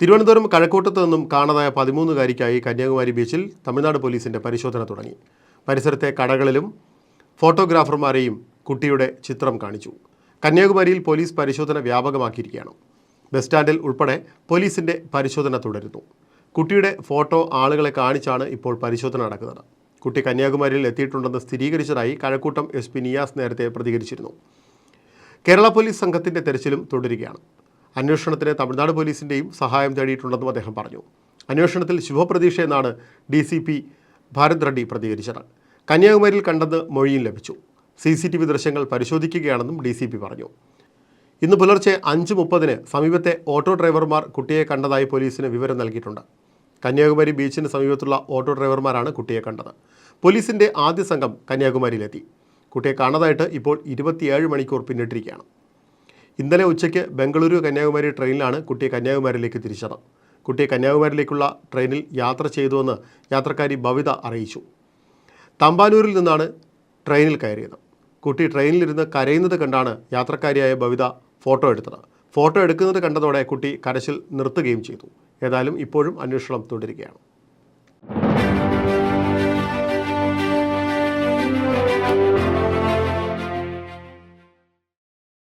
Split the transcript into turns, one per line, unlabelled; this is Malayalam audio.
തിരുവനന്തപുരം കഴക്കൂട്ടത്ത് നിന്നും കാണാതായ പതിമൂന്നുകാരിക്കായി കന്യാകുമാരി ബീച്ചിൽ തമിഴ്നാട് പോലീസിന്റെ പരിശോധന തുടങ്ങി. പരിസരത്തെ കടകളിലും ഫോട്ടോഗ്രാഫർമാരെയും കുട്ടിയുടെ ചിത്രം കാണിച്ചു. കന്യാകുമാരിയിൽ പോലീസ് പരിശോധന വ്യാപകമാക്കിയിരിക്കുകയാണ്. ബസ് സ്റ്റാൻഡിൽ ഉൾപ്പെടെ പോലീസിന്റെ പരിശോധന തുടരുന്നു. കുട്ടിയുടെ ഫോട്ടോ ആളുകളെ കാണിച്ചാണ് ഇപ്പോൾ പരിശോധന നടക്കുന്നത്. കുട്ടി കന്യാകുമാരിയിൽ എത്തിയിട്ടുണ്ടെന്ന് സ്ഥിരീകരിച്ചതായി കഴക്കൂട്ടം എസ് പി നിയാസ് നേരത്തെ പ്രതികരിച്ചിരുന്നു. കേരള പോലീസ് സംഘത്തിന്റെ തെരച്ചിലും തുടരുകയാണ്. അന്വേഷണത്തിന് തമിഴ്നാട് പോലീസിന്റെയും സഹായം തേടിയിട്ടുണ്ടെന്നും അദ്ദേഹം പറഞ്ഞു. അന്വേഷണത്തിൽ ശുഭപ്രതീക്ഷ എന്നാണ് D C P Bharat Reddy പ്രതികരിച്ചത്. കന്യാകുമാരിയിൽ കണ്ടെന്ന് മൊഴിയും ലഭിച്ചു. സി സി ടി വി ദൃശ്യങ്ങൾ പരിശോധിക്കുകയാണെന്നും ഡി സി പി പറഞ്ഞു. ഇന്ന് പുലർച്ചെ അഞ്ച് മുപ്പതിന് സമീപത്തെ ഓട്ടോ ഡ്രൈവർമാർ കുട്ടിയെ കണ്ടതായി പോലീസിന് വിവരം നൽകിയിട്ടുണ്ട്. കന്യാകുമാരി ബീച്ചിന് സമീപത്തുള്ള ഓട്ടോ ഡ്രൈവർമാരാണ് കുട്ടിയെ കണ്ടത്. പോലീസിന്റെ ആദ്യ സംഘം കന്യാകുമാരിയിലെത്തി. കുട്ടിയെ കാണാതായിട്ട് ഇപ്പോൾ ഇരുപത്തിയേഴ് മണിക്കൂർ പിന്നിട്ടിരിക്കുകയാണ്. ഇന്നലെ ഉച്ചയ്ക്ക് ബംഗളൂരു കന്യാകുമാരി ട്രെയിനിലാണ് കുട്ടിയെ കന്യാകുമാരിയിലേക്ക് തിരിച്ചത്. കുട്ടിയെ കന്യാകുമാരിയിലേക്കുള്ള ട്രെയിനിൽ യാത്ര ചെയ്തുവെന്ന് യാത്രക്കാരി ഭവിത അറിയിച്ചു. തമ്പാനൂരിൽ നിന്നാണ് ട്രെയിനിൽ കയറിയത്. കുട്ടി ട്രെയിനിലിരുന്ന് കരയുന്നത് കണ്ടാണ് യാത്രക്കാരിയായ ഭവിത ഫോട്ടോ എടുത്തത്. ഫോട്ടോ എടുക്കുന്നത് കണ്ടതോടെ കുട്ടി കരച്ചിൽ നിർത്തുകയും ചെയ്തു. ഏതായാലും ഇപ്പോഴും അന്വേഷണം തുടരുകയാണ്.